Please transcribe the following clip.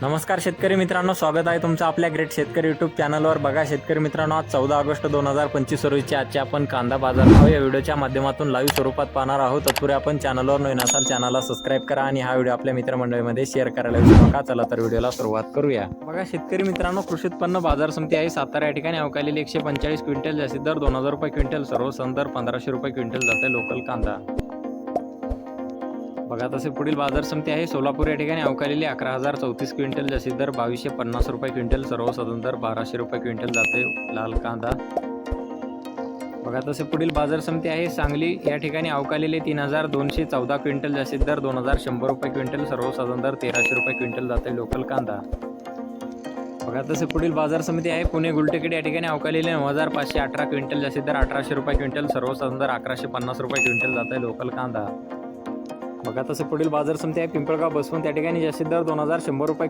नमस्कार शेतकरी मित्रांनो स्वागत आहे तुमचं आपल्या ग्रेट शेतकरी युट्यूब चॅनलवर बघा शेतकरी मित्रांनो आज चौदा ऑगस्ट दोन हजार पंचवीस रोजीची आजची आपण कांदा बाजार भाव या व्हिडिओच्या माध्यमातून लाईव्ह स्वरूपात पाहणार आहोत. तत्पूर्वी आपण चॅनलवर नवीन असाल चॅनलला सबस्क्राईब करा आणि हा व्हिडिओ आपल्या मित्रमंडळीमध्ये शेअर करायला विसरू नका. चला तर व्हिडिओला सुरुवात करूया. बघा शेतकरी मित्रांनो कृषी उत्पन्न बाजार समिती आहे. सातारा या ठिकाणी अवकालेली एकशे पंचेचाळीस क्विंटल जास्तीत दर दोन हजार रुपये क्विंटल सर्व दर पंधराशे रुपये क्विंटल जाते लोकल कांदा. बघा तसे पुढील बाजार समिती आहे. सोलापूर या ठिकाणी अवकालेली अकरा हजार चौतीस क्विंटल जास्तीत दर बावीसशे पन्नास रुपये क्विंटल सर्वसाधारण दर बाराशे रुपये क्विंटल जाते लाल कांदा. बघा तसे पुढील बाजार समिती आहे. सांगली या ठिकाणी अवकालेले तीन हजार दोनशे चौदा क्विंटल जास्तीत दर दोन हजार शंभर रुपये क्विंटल सर्वसाधारण दर तेराशे रुपये क्विंटल जाते लोकल कांदा. बघा तसे पुढील बाजार समिती आहे. पुणे गुलटेकडी या ठिकाणी अवकालेले नऊ हजार पाचशे अठरा क्विंटल जास्तीत दर अठराशे रुपये क्विंटल सर्वसाधारण दर अकराशे पन्नास रुपये क्विंटल जाते लोकल कांदा. बघा तसे पुढील बाजार समिती आहे. पिंपळगाव बसवून त्या ठिकाणी जास्तीत दर दोन हजार शंभर रुपये